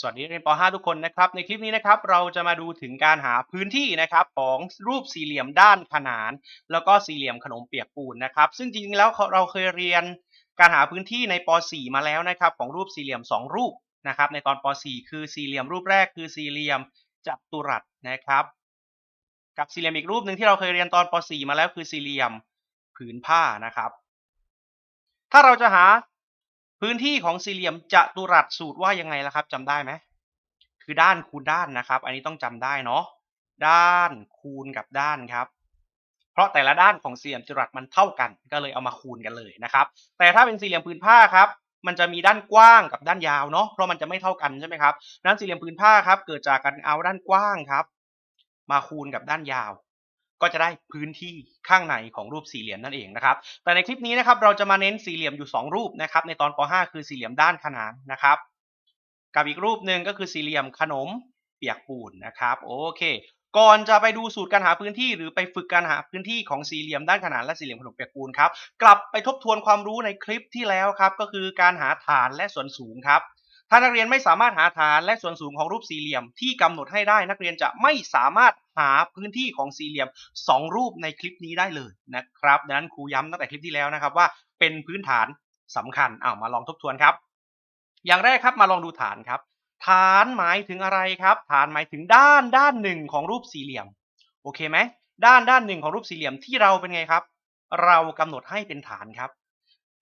สวัสดีเรียนป .5 ทุกคนนะครับ ในคลิปนี้นะครับเราจะมาดูถึงการหาพื้นที่นะครับของรูปสี่เหลี่ยมด้านขนาน แล้วก็สี่เหลี่ยมขนมเปียกปูนนะครับ ซึ่งจริงๆแล้วเราเคยเรียนการหาพื้นที่ในป .4 มาแล้วนะครับ ของรูปสี่เหลี่ยม 2 รูปนะครับ ในตอนป .4 คือสี่เหลี่ยมรูปแรกคือสี่เหลี่ยมจัตุรัสนะครับ กับสี่เหลี่ยมอีกรูปหนึ่งที่เราเคยเรียนตอนป .4 มาแล้วคือสี่เหลี่ยมผืนผ้านะครับ ถ้าเราจะหา พื้นที่ของสี่เหลี่ยมจัตุรัสสูตรว่ายังไงล่ะครับจำได้ไหมคือด้านคูณด้านนะครับ อันนี้ต้องจำได้เนาะด้านคูณกับด้านครับเพราะแต่ละด้านของสี่เหลี่ยมจัตุรัสมันเท่ากัน ก็เลยเอามาคูณกันเลยนะครับ แต่ถ้าเป็นสี่เหลี่ยมผืนผ้าครับ มันจะมีด้านกว้างกับด้านยาวเนาะเพราะมันจะไม่เท่ากันใช่ไหมครับด้านสี่เหลี่ยมผืนผ้าครับ เกิดจากการเอาด้านกว้างครับ มาคูณกับด้านยาว ก็จะได้พื้นที่ข้างในของรูปสี่เหลี่ยมนั่นเองนะครับแต่ในคลิปนี้นะครับเราจะมาเน้นสี่เหลี่ยมอยู่ 2 รูปนะครับในตอนป .5 คือสี่เหลี่ยมด้านขนานนะครับ กับอีกรูปหนึ่งก็คือสี่เหลี่ยมขนมเปียกปูนนะครับโอเค ก่อนจะไปดูสูตรการหาพื้นที่ หรือไปฝึกการหาพื้นที่ของสี่เหลี่ยมด้านขนานและสี่เหลี่ยมขนมเปียกปูนครับกลับไปทบทวนความรู้ในคลิปที่แล้วครับก็คือการหาฐานและส่วนสูงครับ ถ้านักเรียนไม่สามารถหาฐานและส่วนสูงของรูปสี่เหลี่ยมที่กำหนดให้ได้ นักเรียนจะไม่สามารถหาพื้นที่ของสี่เหลี่ยม 2 รูปในคลิปนี้ได้เลยนะครับดังนั้นครูย้ำตั้งแต่คลิปที่แล้วนะครับว่าเป็นพื้นฐานสำคัญเอามาลองทบทวนครับ อย่างแรกครับมาลองดูฐานครับ ฐานหมายถึงอะไรครับ ฐานหมายถึงด้านด้านหนึ่งของรูปสี่เหลี่ยมโอเคไหมด้านด้านหนึ่งของรูปสี่เหลี่ยมที่เราเป็นไงครับ เรากำหนดให้เป็นฐานครับ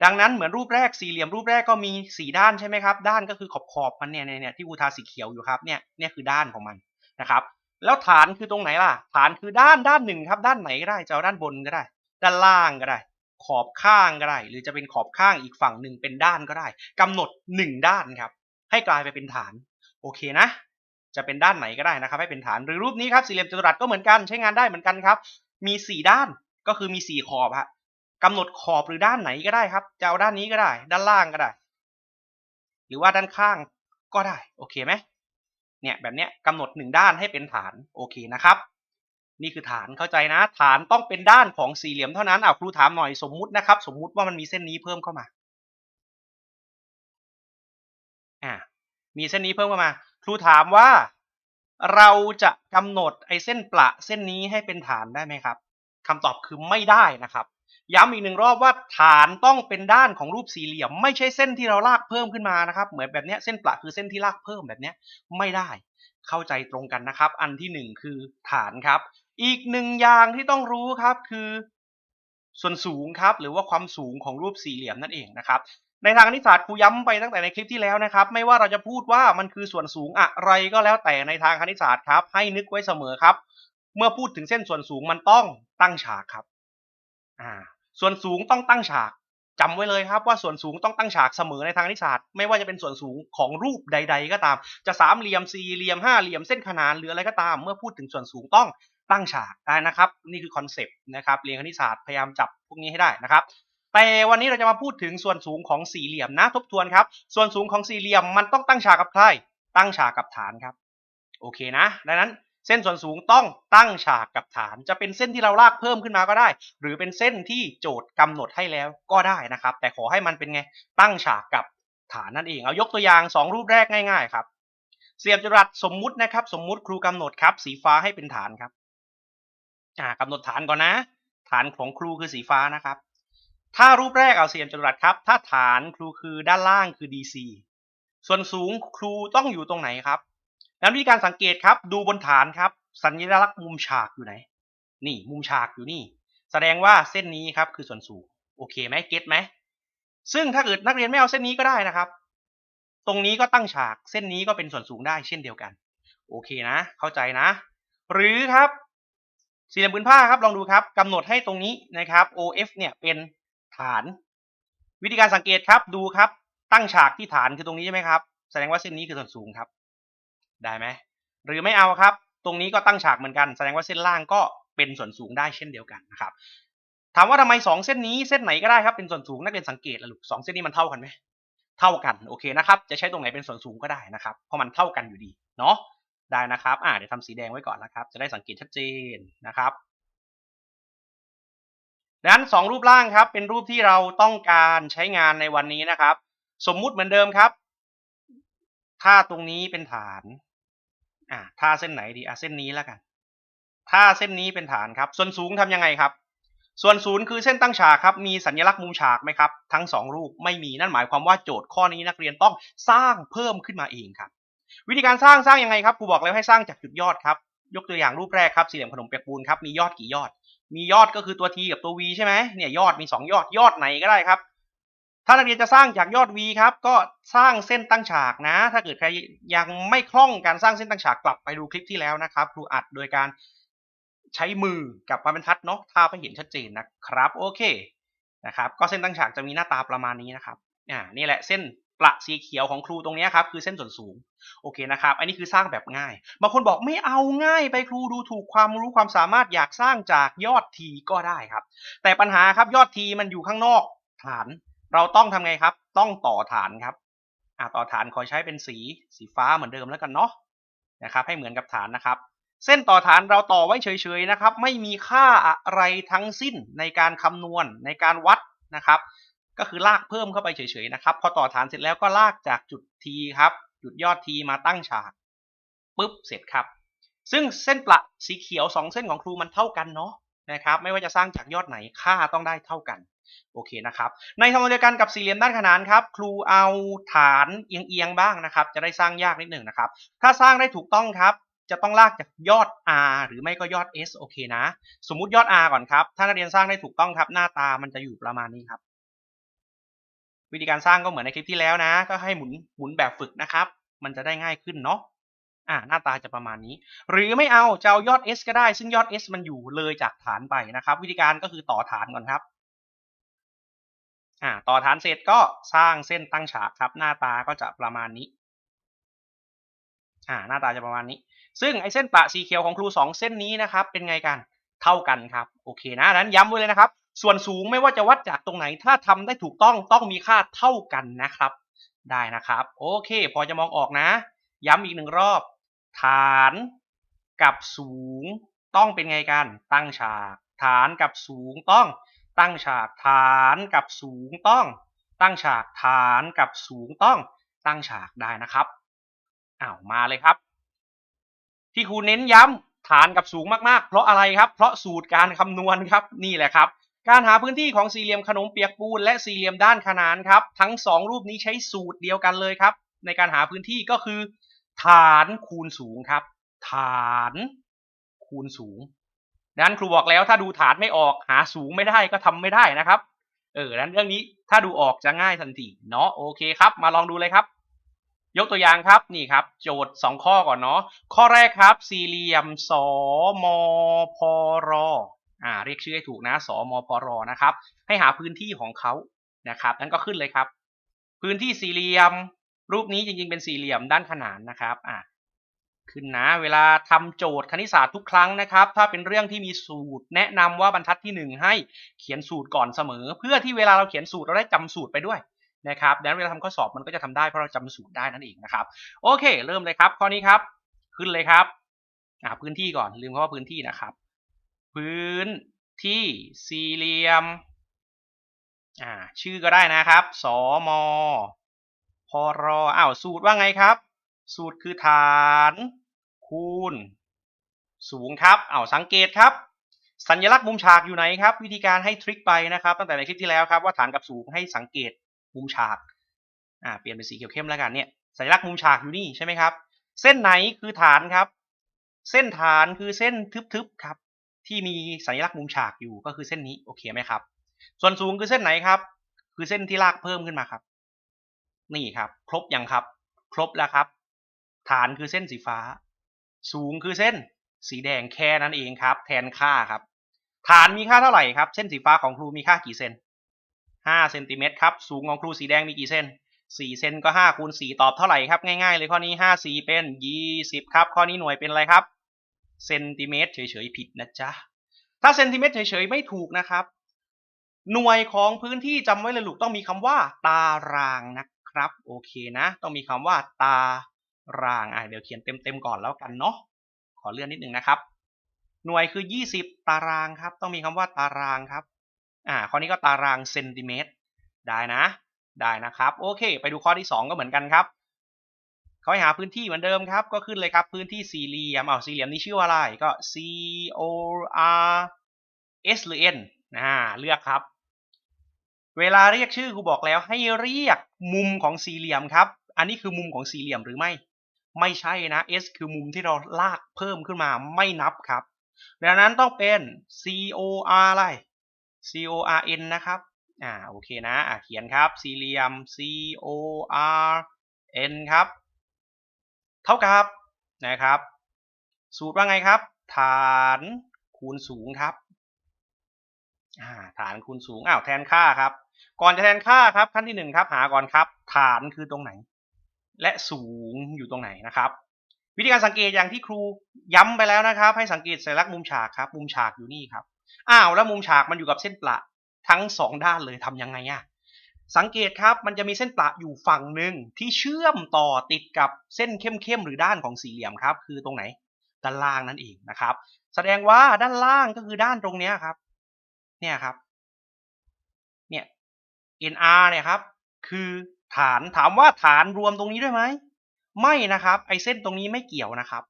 ดังนั้นเหมือนรูปแรกสี่เหลี่ยมรูปแรกก็มีสี่ด้านใช่ไหมครับ ด้านก็คือขอบขอบมันเนี่ยเนี่ยที่กูทาสีเขียวอยู่ครับเนี่ยเนี่ยคือด้านของมันนะครับ แล้วฐานคือตรงไหนล่ะ ฐานคือด้านด้านหนึ่งครับ ด้านไหนก็ได้จะเอาด้านบนก็ได้ ด้านล่างก็ได้ ขอบข้างก็ได้ หรือจะเป็นขอบข้างอีกฝั่งหนึ่งเป็นด้านก็ได้กำหนดหนึ่งด้านครับ ให้กลายไปเป็นฐานโอเคนะ จะเป็นด้านไหนก็ได้นะครับ ให้เป็นฐานหรือรูปนี้ครับสี่เหลี่ยมจัตุรัสก็เหมือนกันใช้งานได้เหมือนกันครับ มีสี่ด้านก็คือมีสี่ขอบฮะ กำหนดขอบหรือด้านไหนก็ได้ครับ จะเอาด้านนี้ก็ได้ ด้านล่างก็ได้ หรือว่าด้านข้างก็ได้ โอเคไหมเนี่ยแบบเนี้ยกำหนดหนึ่งด้านให้เป็นฐาน โอเคนะครับ นี่คือฐานเข้าใจนะ ฐานต้องเป็นด้านของสี่เหลี่ยมเท่านั้นอ่าครูถามหน่อยสมมุตินะครับ สมมุติว่ามันมีเส้นนี้เพิ่มเข้ามาอ่ามีเส้นนี้เพิ่มเข้ามา ครูถามว่าเราจะกำหนดไอ้เส้นประเส้นนี้ให้เป็นฐานได้ไหมครับคำตอบคือไม่ได้นะครับ ย้ำอีกหนึ่งรอบว่าฐานต้องเป็นด้านของรูปสี่เหลี่ยม ไม่ใช่เส้นที่เราลากเพิ่มขึ้นมานะครับ เหมือนแบบนี้เส้นประคือเส้นที่ลากเพิ่มแบบนี้ไม่ได้เข้าใจตรงกันนะครับ อันที่หนึ่งคือฐานครับ อีกหนึ่งอย่างที่ต้องรู้ครับคือ ส่วนสูงครับหรือว่าความสูงของรูปสี่เหลี่ยมนั่นเองนะครับในทางคณิตศาสตร์ครูย้ำไปตั้งแต่ในคลิปที่แล้วนะครับ ไม่ว่าเราจะพูดว่ามันคือส่วนสูงอะไรก็แล้วแต่ในทางคณิตศาสตร์ครับ ให้นึกไว้เสมอครับ เมื่อพูดถึงเส้นส่วนสูงมันต้องตั้งฉากครับ อ่า ส่วนสูงต้องตั้งฉากจำไว้เลยครับว่าส่วนสูงต้องตั้งฉากเสมอในทางคณิสตร์ไม่ว่าจะเป็นส่วนสูงของรูปใด ๆ ก็ตาม จะสามเหลี่ยมสี่เหลี่ยมห้าเหลี่ยมเส้นขนานหรืออะไรก็ตาม เมื่อพูดถึงส่วนสูงต้องตั้งฉากได้นะครับ นี่คือคอนเซปต์นะครับเรียนคณิตศาสตร์พยายามจับพวกนี้ให้ได้นะครับแต่วันนี้เราจะมาพูดถึงส่วนสูงของสี่เหลี่ยมนะทบทวนครับ ส่วนสูงของสี่เหลี่ยมมันต้องตั้งฉากกับใครตั้งฉากกับฐานครับ โอเคนะ ดังนั้น เส้นส่วนสูงต้องตั้งฉากกับฐาน จะเป็นเส้นที่เราลากเพิ่มขึ้นมาก็ได้ หรือเป็นเส้นที่โจทย์กำหนดให้แล้วก็ได้นะครับ แต่ขอให้มันเป็นไงตั้งฉากกับฐานนั่นเอง เอายกตัวอย่าง 2 รูปแรกง่ายๆครับ เสียมจัตุรัสสมมุตินะครับ สมมุติครูกำหนดครับ สีฟ้าให้เป็นฐานครับอ่ากำหนดฐานก่อนนะ ฐานของครูคือสีฟ้านะครับ ถ้ารูปแรกเอาเสียมจรัสครับ ถ้าฐานครูคือด้านล่างคือ DC ส่วนสูงครูต้องอยู่ตรงไหนครับ นั้นวิธีการสังเกตครับ ดูบนฐานครับ สัญลักษณ์มุมฉากอยู่ไหน นี่มุมฉากอยู่นี่ แสดงว่าเส้นนี้ครับคือส่วนสูง โอเคไหมเก็ตไหม ซึ่งถ้าเกิดนักเรียนไม่เอาเส้นนี้ก็ได้นะครับ ตรงนี้ก็ตั้งฉาก เส้นนี้ก็เป็นส่วนสูงได้เช่นเดียวกัน โอเคนะ เข้าใจนะ หรือครับ สี่เหลี่ยมผืนผ้าครับ ลองดูครับกำหนดให้ตรงนี้นะครับ OF เนี่ยเป็นฐาน วิธีการสังเกตครับ ดูครับ ตั้งฉากที่ฐานคือตรงนี้ใช่ไหมครับ แสดงว่าเส้นนี้คือส่วนสูงครับ ได้ไหมหรือไม่เอาครับ ตรงนี้ก็ตั้งฉากเหมือนกัน แสดงว่าเส้นล่างก็เป็นส่วนสูงได้เช่นเดียวกันนะครับถามว่าทำไมสองเส้นนี้เส้นไหนก็ได้ครับเป็นส่วนสูงนักเรียนสังเกตละลูกสองเส้นนี้มันเท่ากันไหมเท่ากันโอเคนะครับ จะใช้ตรงไหนเป็นส่วนสูงก็ได้นะครับ เพราะมันเท่ากันอยู่ดีเนาะได้นะครับอ่าเดี๋ยวทำสีแดงไว้ก่อนนะครับ จะได้สังเกตชัดเจนนะครับดังนั้นสองรูปร่างครับ เป็นรูปที่เราต้องการใช้งานในวันนี้นะครับ สมมุติเหมือนเดิมครับ ถ้าตรงนี้เป็นฐาน อ่าถ้าเส้นไหนดีอะเส้นนี้แล้วกัน ถ้าเส้นนี้เป็นฐานครับ ส่วนสูงทำยังไงครับ ส่วนศูนย์คือเส้นตั้งฉากครับ มีสัญลักษณ์มุมฉากไหมครับ ทั้งสองรูปไม่มีนั่นหมายความว่าโจทย์ข้อนี้นักเรียนต้องสร้างเพิ่มขึ้นมาเองครับ วิธีการสร้างสร้างยังไงครับครูบอกแล้วให้สร้างจากจุดยอดครับ ยกตัวอย่างรูปแรกครับสี่เหลี่ยมขนมเปียกปูนครับมียอดกี่ยอด มียอดก็คือตัว t กับตัว v ใช่ไหมเนี่ยยอดมีสองยอดยอดไหนก็ได้ครับ ถ้านักเรียนจะสร้างจากยอด v ครับ ก็สร้างเส้นตั้งฉากนะ ถ้าเกิดใครยังไม่คล่องการสร้างเส้นตั้งฉากกลับไปดูคลิปที่แล้วนะครับครูอัดโดยการใช้มือกับไม้บรรทัดเนาะถ้าไปเห็นชัดเจนนะครับ โอเคนะครับ ก็เส้นตั้งฉากจะมีหน้าตาประมาณนี้นะครับอ่านี่แหละเส้นประสีเขียวของครูตรงนี้ครับคือเส้นส่วนสูงโอเคนะครับ อันนี้คือสร้างแบบง่ายบางคนบอกไม่เอาง่ายไปครูดูถูกความรู้ความสามารถอยากสร้างจากยอดทีก็ได้ครับ แต่ปัญหาครับยอดทีมันอยู่ข้างนอกฐาน เราต้องทำไงครับ ต้องต่อฐานครับอ่าต่อฐานขอใช้เป็นสีสีฟ้าเหมือนเดิมแล้วกันเนาะนะครับให้เหมือนกับฐานนะครับ เส้นต่อฐานเราต่อไว้เฉยๆนะครับ ไม่มีค่าอะไรทั้งสิ้นในการคำนวณในการวัดนะครับ ก็คือลากเพิ่มเข้าไปเฉยๆนะครับ พอต่อฐานเสร็จแล้วก็ลากจากจุด T ครับ จุดยอด T มาตั้งฉากปุ๊บเสร็จครับ ซึ่งเส้นประสีเขียว 2 เส้นของครูมันเท่ากันเนาะ นะครับไม่ว่าจะสร้างจากยอดไหนค่าต้องได้เท่ากันโอเคนะครับในทำนองเดียวกันกับสี่เหลี่ยมด้านขนานครับครูเอาฐานเอียงๆบ้างนะครับ จะได้สร้างยากนิดหนึ่งนะครับ ถ้าสร้างได้ถูกต้องครับจะต้องลากจากยอด R หรือไม่ก็ยอด S โอเคนะ สมมุติยอด R ก่อนครับ ถ้านักเรียนสร้างได้ถูกต้องครับ หน้าตามันจะอยู่ประมาณนี้ครับ วิธีการสร้างก็เหมือนในคลิปที่แล้วนะ ก็ให้หมุนหมุนแบบฝึกนะครับ มันจะได้ง่ายขึ้นเนาะ อ่าหน้าตาจะประมาณนี้ หรือไม่เอาจะเอายอด S ก็ได้ ซึ่งยอด S มันอยู่เลยจากฐานไปนะครับ วิธีการก็คือต่อฐานก่อนครับอ่าต่อฐานเสร็จก็สร้างเส้นตั้งฉากครับ หน้าตาก็จะประมาณนี้อ่าหน้าตาจะประมาณนี้ ซึ่งไอเส้นประสีเขียวของครูสองเส้นนี้นะครับเป็นไงกันเท่ากันครับโอเคนะนั้นย้ำไว้เลยนะครับ ส่วนสูงไม่ว่าจะวัดจากตรงไหน ถ้าทำได้ถูกต้องต้องมีค่าเท่ากันนะครับ ได้นะครับ โอเค พอจะมองออกนะ ย้ำอีกหนึ่งรอบ ฐานกับสูงต้องเป็นไงกัน ตั้งฉาก ฐานกับสูงต้อง ตั้งฉาก ฐานกับสูงต้อง ตั้งฉาก ฐานกับสูงต้อง ตั้งฉากได้นะครับอ้าวมาเลยครับ ที่ครูเน้นย้ำฐานกับสูงมากๆ เพราะอะไรครับ เพราะสูตรการคำนวณครับนี่แหละครับ การหาพื้นที่ของสี่เหลี่ยมขนมเปียกปูน และสี่เหลี่ยมด้านขนานครับ ทั้งสองรูปนี้ใช้สูตรเดียวกันเลยครับ ในการหาพื้นที่ก็คือ ฐานคูณสูงครับ ฐานคูณสูงดังนั้นครูบอกแล้วถ้าดูฐานไม่ออกหาสูงไม่ได้ก็ทำไม่ได้นะครับ เออนั้นเรื่องนี้ถ้าดูออกจะง่ายทันทีเนาะโอเคครับ มาลองดูเลยครับ ยกตัวอย่างครับนี่ครับ โจทย์2ข้อก่อนเนาะข้อแรกครับ สี่เหลี่ยมสมพรอ่าเรียกชื่อให้ถูกนะสมพรนะครับ ให้หาพื้นที่ของเขานะครับนั้นก็ขึ้นเลยครับ พื้นที่สี่เหลี่ยม รูปนี้จริงๆเป็นสี่เหลี่ยมด้านขนานนะครับอ่าขึ้นนะเวลาทำโจทย์คณิตศาสตร์ทุกครั้งนะครับ ถ้าเป็นเรื่องที่มีสูตร แนะนำว่าบรรทัดที่ 1 ให้เขียนสูตรก่อนเสมอ เพื่อที่เวลาเราเขียนสูตรเราได้จำสูตรไปด้วยนะครับดังนั้นเวลาทำข้อสอบมันก็จะทำได้เพราะเราจำสูตรได้นั่นเองนะครับ โอเค เริ่มเลยครับ ข้อนี้ครับ ขึ้นเลยครับอ่าพื้นที่ก่อนลืมคำว่าพื้นที่นะครับ พื้นที่สี่เหลี่ยมอ่าชื่อก็ได้นะครับ สม พอรอ้าวสูตรว่าไงครับ สูตรคือฐาน คูณ สูงครับอ้าวสังเกตครับ สัญลักษณ์มุมฉากอยู่ไหนครับ วิธีการให้ทริคไปนะครับ ตั้งแต่ในคลิปที่แล้วครับว่าฐานกับสูงให้สังเกตมุมฉากอ่าเปลี่ยนเป็นสีเขียวเข้มแล้วกันเนี่ยสัญลักษณ์มุมฉากอยู่นี่ใช่ไหมครับ เส้นไหนคือฐานครับ เส้นฐานคือเส้นทึบๆครับ ที่มีสัญลักษณ์มุมฉากอยู่ก็คือเส้นนี้โอเคไหมครับ ส่วนสูงคือเส้นไหนครับ คือเส้นที่ลากเพิ่มขึ้นมาครับ นี่ครับ ครบยังครับ ครบแล้วครับ ฐานคือเส้นสีฟ้า สูงคือเส้นสีแดงแค่นั้นเองครับ แทนค่าครับ ฐานมีค่าเท่าไหร่ครับ เส้นสีฟ้าของครูมีค่ากี่เซนห้าเซนติเมตรครับ สูงของครูสีแดงมีกี่เซนสี่เซนก็ห้าคูณสี่ตอบเท่าไหร่ครับ ง่ายๆเลยข้อนี้ห้าสี่เป็นยี่สิบครับ ข้อนี้หน่วยเป็นอะไรครับเซนติเมตรเฉยๆผิดนะจ๊ะ ถ้าเซนติเมตรเฉยๆไม่ถูกนะครับ หน่วยของพื้นที่จำไว้เลยลูกต้องมีคำว่า ตารางนะ ครับ โอเคนะ ต้องมีคำว่าตารางอะเดี๋ยวเขียนเต็มๆก่อนแล้วกันเนาะขอเลื่อนนิดนึงนะครับ หน่วยคือยี่สิบตารางครับ ต้องมีคำว่าตารางครับอ่าข้อนี้ก็ตารางเซนติเมตรได้นะ ได้นะครับ โอเค ไปดูข้อที่ 2 ก็เหมือนกันครับเขาให้หาพื้นที่เหมือนเดิมครับ ก็ขึ้นเลยครับ พื้นที่สี่เหลี่ยมเอาสี่เหลี่ยมนี้ชื่อว่าอะไรก็ C O R S หรือ N นะเลือกครับ เวลาเรียกชื่อครูบอกแล้วให้เรียกมุมของสี่เหลี่ยมครับ อันนี้คือมุมของสี่เหลี่ยมหรือไม่ ไม่ใช่นะ S คือมุมที่เราลากเพิ่มขึ้นมาไม่นับครับ ดังนั้นต้องเป็น C O R อะไร C O R N นะครับ อ่าโอเคนะอ่าเขียนครับ สี่เหลี่ยม C O R N ครับ เท่ากับนะครับ สูตรว่าไงครับ ฐานคูณสูงครับ อ่าฐานคูณสูงอ้าวแทนค่าครับ ก่อนจะแทนค่าครับขั้นที่หนึ่งครับหาก่อนครับ ฐานคือตรงไหน และสูงอยู่ตรงไหนนะครับ วิธีการสังเกตอย่างที่ครูย้ำไปแล้วนะครับ ให้สังเกตสัญลักษณ์มุมฉากครับ มุมฉากอยู่นี่ครับอ้าวแล้วมุมฉากมันอยู่กับเส้นประทั้งสองด้านเลยทำยังไงอะสังเกตครับมันจะมีเส้นประอยู่ฝั่งหนึ่งที่เชื่อมต่อติดกับเส้นเข้มๆหรือด้านของสี่เหลี่ยมครับ คือตรงไหนด้านล่างนั่นเองนะครับ แสดงว่าด้านล่างก็คือด้านตรงนี้ครับ เนี่ยครับ NR เนี่ยครับ คือฐานถามว่าฐานรวมตรงนี้ด้วยไหม ไม่นะครับ ไอเส้นตรงนี้ไม่เกี่ยวนะครับ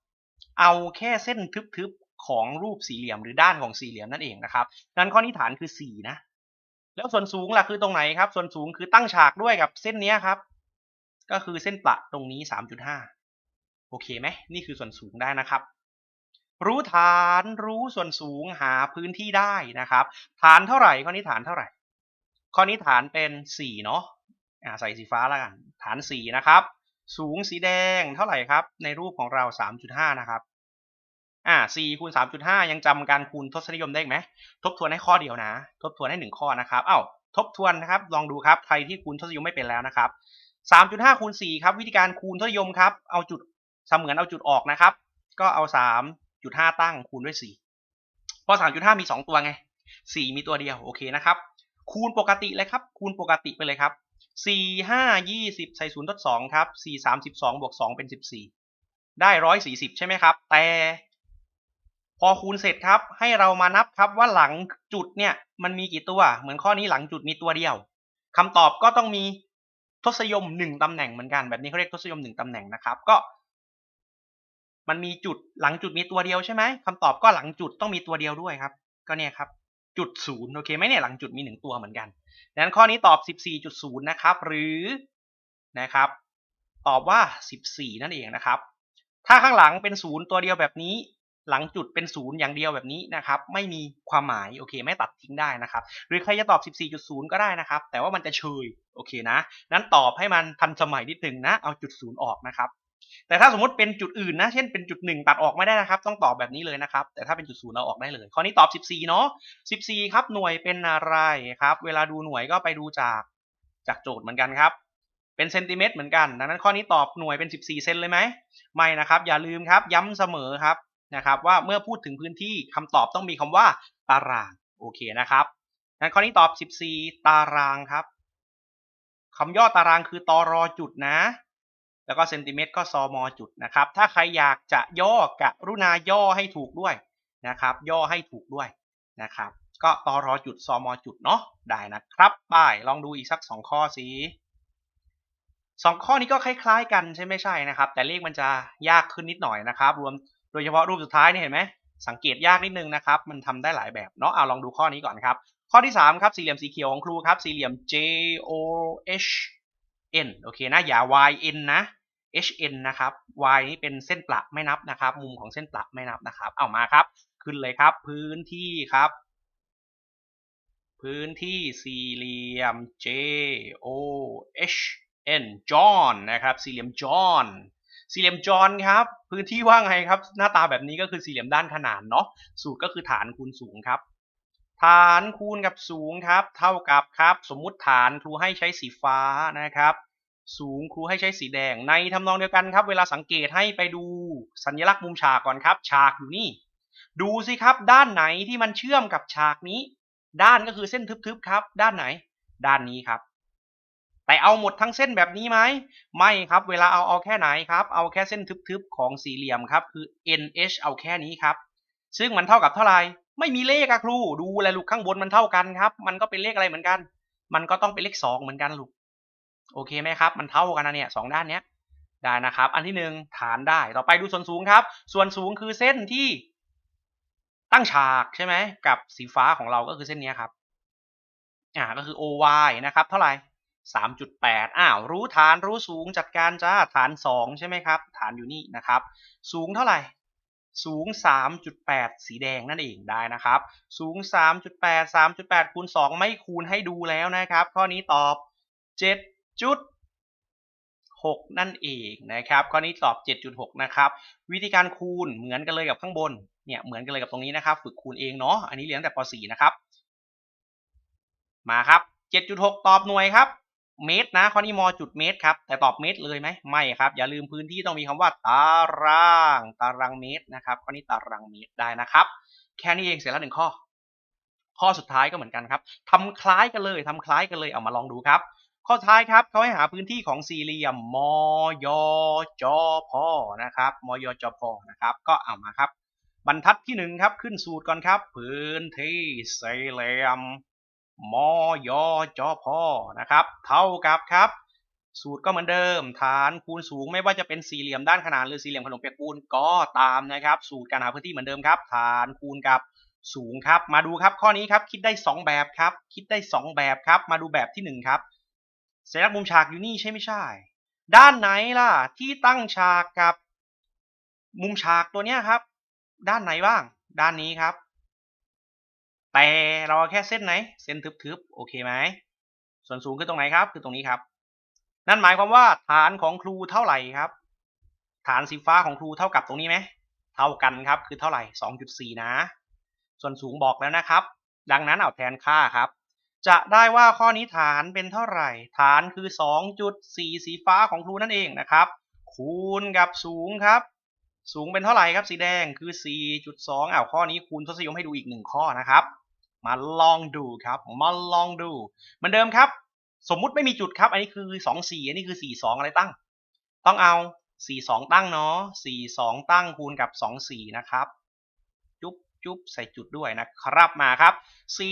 เอาแค่เส้นทึบๆของรูปสี่เหลี่ยมหรือด้านของสี่เหลี่ยมนั่นเองนะครับนั้นข้อนี้ฐานคือ 4 นะ แล้วส่วนสูงล่ะคือตรงไหนครับ ส่วนสูงคือตั้งฉากด้วยกับเส้นนี้ครับ ก็คือเส้นประตรงนี้ 3.5 โอเคไหมนี่คือส่วนสูงได้นะครับรู้ฐานรู้ส่วนสูงหาพื้นที่ได้นะครับ ฐานเท่าไหร่ข้อนี้ฐานเท่าไหร่ ข้อนี้ฐานเป็น 4 เนาะอ่าใส่สีฟ้าแล้วกัน ฐาน 4 นะครับ สูงสีแดงเท่าไหร่ครับ ในรูปของเรา 3.5 นะครับอ่า4คูณ3.5 ยังจำการคูณทศนิยมได้ไหม ทบทวนให้ข้อเดียวนะ ทบทวนให้หนึ่งข้อนะครับ เอ้า ทบทวนนะครับ ลองดูครับ ใครที่คูณทศนิยมไม่เป็นแล้วนะครับ 3.5คูณ4ครับ วิธีการคูณทศนิยมครับ เอาจุดเสมือนเอาจุดออกนะครับ ก็เอา 3.5 ตั้งคูณด้วย4เพราะ3.5 มี 2 ตัวไง 4 มีตัวเดียว โอเคนะครับ คูณปกติเลยครับ คูณปกติไปเลยครับ4 5 20ใส่0ทด2ครับ4 32บวก2เป็น14ได้140ใช่ไหมครับ แต่ พอคูณเสร็จครับ ให้เรามานับครับว่าหลังจุดเนี่ยมันมีกี่ตัว เหมือนข้อนี้หลังจุดมีตัวเดียวคำตอบก็ต้องมีทศนิยม1ตำแหน่งเหมือนกันแบบนี้เขาเรียกทศนิยม1ตำแหน่งนะครับ ก็ มันมีจุดหลังจุดมีตัวเดียวใช่ไหมคำตอบก็หลังจุดต้องมีตัวเดียวด้วยครับ ก็เนี่ยครับ จุดศูนย์โอเคไหมเนี่ยหลังจุดมีหนึ่งตัวเหมือนกันดังนั้นข้อนี้ตอบ14.0นะครับ หรือนะครับ ตอบว่า14นั่นเองนะครับ ถ้าข้างหลังเป็นศูนย์ตัวเดียวแบบนี้ หลังจุดเป็นศูนย์อย่างเดียวแบบนี้นะครับ ไม่มีความหมายโอเคไม่ตัดทิ้งได้นะครับ หรือใครจะตอบ 14.0 ก็ได้นะครับ แต่ว่ามันจะเชยโอเคนะนั้นตอบให้มันทันสมัยนิดหนึ่งนะเอาจุดศูนย์ออกนะครับ แต่ถ้าสมมติเป็นจุดอื่นนะ เช่นเป็นจุดหนึ่งตัดออกไม่ได้นะครับ ต้องตอบแบบนี้เลยนะครับ แต่ถ้าเป็นจุดศูนย์เราออกได้เลย ข้อนี้ตอบ 14 เนาะ14 ครับหน่วยเป็นอะไรครับ เวลาดูหน่วยก็ไปดูจากจากโจทย์เหมือนกันครับ เป็นเซนติเมตรเหมือนกัน ดังนั้นข้อนี้ตอบหน่วยเป็น 14 เซนเลยไหม ไม่นะครับ อย่าลืมครับ ย้ำเสมอครับนะครับ ว่าเมื่อพูดถึงพื้นที่คำตอบต้องมีคำว่าตาราง โอเคนะครับงั้นข้อนี้ตอบ 14 ตารางครับคำย่อตารางคือตอรอจุดนะ แล้วก็เซนติเมตรก็ซอมอจุดนะครับ ถ้าใครอยากจะย่อกรุณาย่อให้ถูกด้วยนะครับ ย่อให้ถูกด้วยนะครับ ก็ตอรอจุดซอมอจุดเนาะได้นะครับไปลองดูอีกสัก 2 ข้อสิสองข้อนี้ก็คล้ายๆ กันใช่ไม่ใช่นะครับ แต่เลขมันจะยากขึ้นนิดหน่อยนะครับ รวมโดยเฉพาะรูปสุดท้ายนี่เห็นไหมสังเกตยากนิดนึงนะครับ มันทำได้หลายแบบเนาะเอาลองดูข้อนี้ก่อนครับ ข้อที่3ครับสี่เหลี่ยมสีเขียวของครูครับ สี่เหลี่ยม J O H N โอเคนะอย่า Y N นะ H N นะครับ Y นี่เป็นเส้นประไม่นับนะครับ มุมของเส้นประไม่นับนะครับ เอามาครับ ขึ้นเลยครับ พื้นที่ครับ พื้นที่สี่เหลี่ยม J O H N John นะครับ สี่เหลี่ยม John สี่เหลี่ยมจอนครับพื้นที่ว่างไงครับ หน้าตาแบบนี้ก็คือสี่เหลี่ยมด้านขนานเนาะสูตรก็คือฐานคูณสูงครับ ฐานคูณกับสูงครับ เท่ากับครับ สมมุติฐานครูให้ใช้สีฟ้านะครับ สูงครูให้ใช้สีแดง ในทำนองเดียวกันครับ เวลาสังเกตให้ไปดูสัญลักษณ์มุมฉากก่อนครับ ฉากอยู่นี่ ดูสิครับ ด้านไหนที่มันเชื่อมกับฉากนี้ ด้านก็คือเส้นทึบๆครับ ด้านไหน ด้านนี้ครับ แต่เอาหมดทั้งเส้นแบบนี้ไหมไม่ครับ เวลาเอาเอาแค่ไหนครับ เอาแค่เส้นทึบๆของสี่เหลี่ยมครับ คือ NH เอาแค่นี้ครับ ซึ่งมันเท่ากับเท่าไหร่ ไม่มีเลขอะครูดูแลลูกข้างบนมันเท่ากันครับ มันก็เป็นเลขอะไรเหมือนกัน มันก็ต้องเป็นเลขสองเหมือนกันลูกโอเคไหมครับ มันเท่ากันนะเนี่ยสองด้านเนี้ยได้นะครับ อันที่หนึ่งฐานได้ต่อไปดูส่วนสูงครับ ส่วนสูงคือเส้นที่ตั้งฉากใช่ไหมกับสีฟ้าของเราก็คือเส้นนี้ครับอ่าก็คือ OY นะครับ เท่าไหร่3.8อ้าวรู้ฐานรู้สูงจัดการจ้าฐาน 2 ใช่ไหมครับ ฐานอยู่นี่นะครับ สูงเท่าไหร่ สูง 3.8 สีแดงนั่นเองได้นะครับ สูง 3.8 3.8 คูณ 2 ไม่คูณให้ดูแล้วนะครับ ข้อนี้ตอบ 7.6 นั่นเองนะครับ ข้อนี้ตอบ 7.6 นะครับ วิธีการคูณเหมือนกันเลยกับข้างบน เนี่ยเหมือนกันเลยกับตรงนี้นะครับ ฝึกคูณเองเนาะ อันนี้เรียนตั้งแต่ป .4 นะครับ มาครับ 7.6 ตอบหน่วยครับ เมตรนะข้อนี้มจุดเมตรครับ แต่ตอบเมตรเลยไหมไม่ครับ อย่าลืมพื้นที่ต้องมีคำว่าตาราง ตารางเมตรนะครับข้อนี้ตารางเมตรได้นะครับ แค่นี้เองเสร็จแล้วหนึ่งข้อ ข้อสุดท้ายก็เหมือนกันครับทำคล้ายกันเลยทำคล้ายกันเลยเอามาลองดูครับ ข้อท้ายครับเขาให้หาพื้นที่ของสี่เหลี่ยมมยจพนะครับมยจพนะครับ ก็เอามาครับ บรรทัดที่หนึ่งครับขึ้นสูตรก่อนครับ พื้นที่สี่เหลี่ยม มยจพนะครับ เท่ากับครับ สูตรก็เหมือนเดิม ฐานคูณสูงไม่ว่าจะเป็นสี่เหลี่ยมด้านขนานหรือสี่เหลี่ยมขนมเปียกปูนก็ตามนะครับ สูตรการหาพื้นที่เหมือนเดิมครับ ฐานคูณกับสูงครับ มาดูครับข้อนี้ครับคิดได้ 2 แบบครับ คิดได้ 2 แบบครับ มาดูแบบที่ 1 ครับสัญลักษณ์มุมฉากอยู่นี่ใช่ไม่ใช่ ด้านไหนล่ะที่ตั้งฉากกับ มุมฉากตัวเนี้ยครับ ด้านไหนบ้าง ด้านนี้ครับ แต่เราแค่เส้นไหน เส้นทึบๆ โอเคไหม ส่วนสูงคือตรงไหนครับ คือตรงนี้ครับ นั่นหมายความว่าฐานของครูเท่าไหร่ครับ ฐานสีฟ้าของครูเท่ากับตรงนี้ไหม เท่ากันครับ คือเท่าไหร่ 2.4 นะ ส่วนสูงบอกแล้วนะครับ ดังนั้นเอาแทนค่าครับ จะได้ว่าข้อนี้ฐานเป็นเท่าไหร่ ฐานคือ 2.4 สีฟ้าของครูนั่นเองนะครับ คูณกับสูงครับสูงเป็นเท่าไหร่ครับสีแดงคือ 4.2อ้าวข้อนี้คูณทศนิยมให้ดูอีกหนึ่งข้อนะครับ มาลองดูครับ มาลองดู เหมือนเดิมครับ สมมุติไม่มีจุดครับ อันนี้คือ24อันนี้คือ42อะไรตั้ง ต้องเอา42ตั้งเนาะ42ตั้งคูณกับ24นะครับ จุ๊บจุ๊บใส่จุดด้วยนะครับมาครับ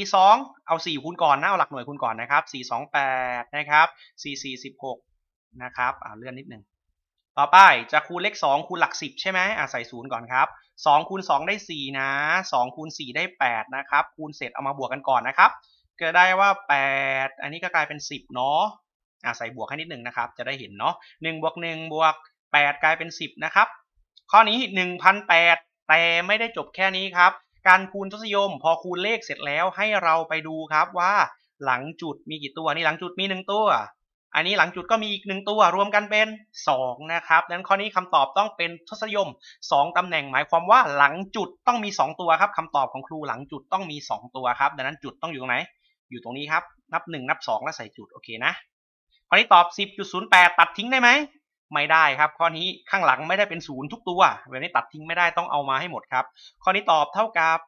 42เอา4คูณก่อนนะเอาหลักหน่วยคูณก่อนนะครับ428นะครับ4416นะครับอ่าเลื่อนนิดหนึ่งต่อไปจะคูณเลข2คูณหลัก10ใช่ไหมอ่าใส่ศูนย์ก่อนครับ 2คูณ2ได้ 4 นะ2คูณ4ได้ 8 นะครับ คูณเสร็จเอามาบวกกันก่อนนะครับก็ได้ว่า 8 อันนี้ก็กลายเป็น 10 เนาะอ่าใส่บวกให้นิดหนึ่งนะครับ จะได้เห็นเนาะ1บวก1บวก 8 กลายเป็น 10 นะครับ ข้อนี้ 1,008 แต่ไม่ได้จบแค่นี้ครับ การคูณทศนิยม พอคูณเลขเสร็จแล้วให้เราไปดูครับว่าหลังจุดมีกี่ตัวนี่หลังจุดมี 1 ตัว อันนี้หลังจุดก็มีอีก1ตัวรวมกันเป็น 2 นะครับดังนั้นข้อนี้คำตอบต้องเป็นทศนิยม 2ตำแหน่งหมายความว่าหลังจุดต้องมี 2 ตัวครับคำตอบของครูหลังจุดต้องมี 2 ตัวครับ ดังนั้นจุดต้องอยู่ตรงไหน อยู่ตรงนี้ครับ นับ 1 นับ 2 แล้วใส่จุดโอเคนะข้อนี้ตอบ 10.08 ตัดทิ้งได้ไหมไม่ได้ครับข้อนี้ข้างหลังไม่ได้เป็นศูนย์ทุกตัวแบบนี้ตัดทิ้งไม่ได้ต้องเอามาให้หมดครับข้อนี้ตอบเท่ากับ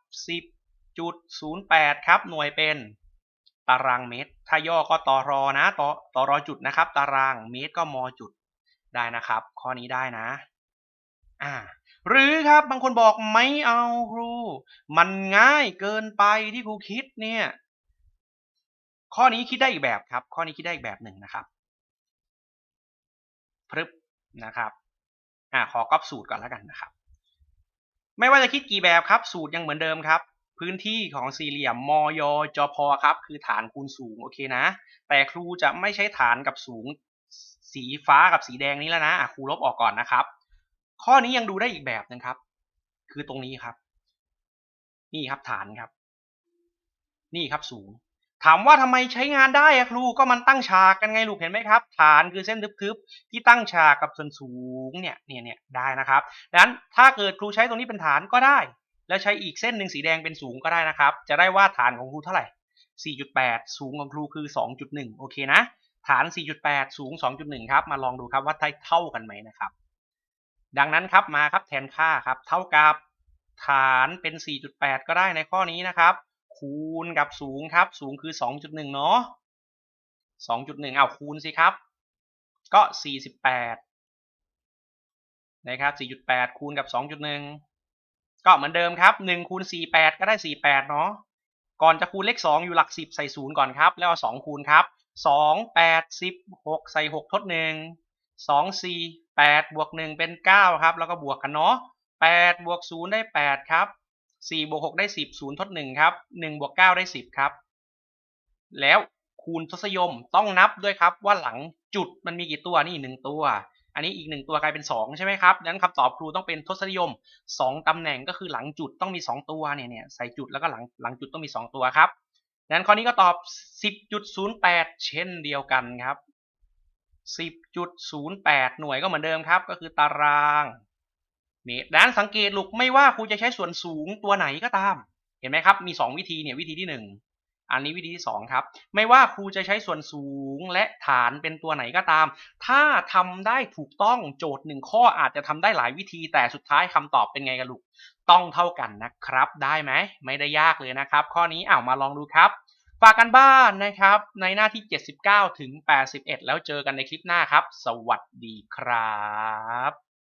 10.08 ครับหน่วยเป็น ตารางเมตร ถ้าย่อก็ตอรอนะตอตอรอจุดนะครับ ตารางเมตรก็มจุดได้นะครับ ข้อนี้ได้นะอ่าหรือครับบางคนบอกไม่เอาครู มันง่ายเกินไปที่ครูคิดเนี่ยข้อนี้คิดได้อีกแบบครับ ข้อนี้คิดได้อีกแบบหนึ่งนะครับพรึบนะครับอ่าขอก๊อปสูตรก่อนแล้วกันนะครับ ไม่ว่าจะคิดกี่แบบครับ สูตรยังเหมือนเดิมครับ พื้นที่ของสี่เหลี่ยมมยจพครับ คือฐานคูณสูงโอเคนะ แต่ครูจะไม่ใช้ฐานกับสูงสีฟ้ากับสีแดงนี้แล้วนะะครูลบออกก่อนนะครับ ข้อนี้ยังดูได้อีกแบบนึงครับ คือตรงนี้ครับ นี่ครับฐานครับ นี่ครับสูง ถามว่าทำไมใช้งานได้ครูก็มันตั้งฉากกันไงลูกเห็นไหมครับ ฐานคือเส้นทึบๆที่ตั้งฉากกับส่วนสูงเนี่ยเนี่ยเนี่ยได้นะครับดังนั้นถ้าเกิดครูใช้ตรงนี้เป็นฐานก็ได้ แล้วใช้อีกเส้นหนึ่งสีแดงเป็นสูงก็ได้นะครับ จะได้ว่าฐานของครูเท่าไหร่ 4.8 สูงของครูคือ 2.1 โอเคนะ ฐาน 4.8 สูง 2.1 ครับ มาลองดูครับว่าเท่ากันไหมนะครับ ดังนั้นครับมาครับแทนค่าครับ เท่ากับฐานเป็น 4.8 ก็ได้ในข้อนี้นะครับ คูณกับสูงครับ สูงคือ 2.1 เนาะ 2.1 เอาคูณสิครับ ก็ 48 นะครับ 4.8 คูณกับ 2.1 ก็เหมือนเดิมครับ1คูณ48 ก็ได้ 48 เนาะก่อนจะคูณเลข 2 อยู่หลัก 10 ใส่0ก่อนครับ แล้วเอา2คูณครับ2 8 16 ใส่ 6 ทด 1 2 4แปดบวกหนึ่งเป็นเก้าครับ แล้วก็บวกกันเนาะแปดบวกศูนย์ได้แปดครับสี่บวกหกได้สิบศูนย์ทดหนึ่งครับหนึ่งบวกเก้าได้สิบครับ แล้วคูณทศยมต้องนับด้วยครับว่าหลังจุดมันมีกี่ตัวนี่หนึ่งตัว อันนี้อีกหนึ่งตัวกลายเป็นสองใช่ไหมครับดังนั้นคำตอบครูต้องเป็นทศนิยมสองตำแหน่งก็คือหลังจุดต้องมีสองตัวเนี่ยเนี่ยใส่จุดแล้วก็หลังหลังจุดต้องมีสองตัวครับดังนั้นข้อนี้ก็ตอบ 10.08 เช่นเดียวกันครับ 10.08 หน่วยก็เหมือนเดิมครับ ก็คือตารางนี่ดังนั้นสังเกตลูกไม่ว่าครูจะใช้ส่วนสูงตัวไหนก็ตาม เห็นไหมครับมี 2 วิธีเนี่ยวิธีที่ 1 อันนี้วิธีที่2ครับไม่ว่าครูจะใช้ส่วนสูงและฐานเป็นตัวไหนก็ตาม ถ้าทำได้ถูกต้องโจทย์หนึ่งข้ออาจจะทำได้หลายวิธี แต่สุดท้ายคำตอบเป็นไงกันลูกต้องเท่ากันนะครับ ได้ไหมไม่ได้ยากเลยนะครับ ข้อนี้อ้าวมาลองดูครับฝากกันบ้านนะครับ ในหน้าที่ 79 ถึง 81 แล้วเจอกันในคลิปหน้าครับ สวัสดีครับ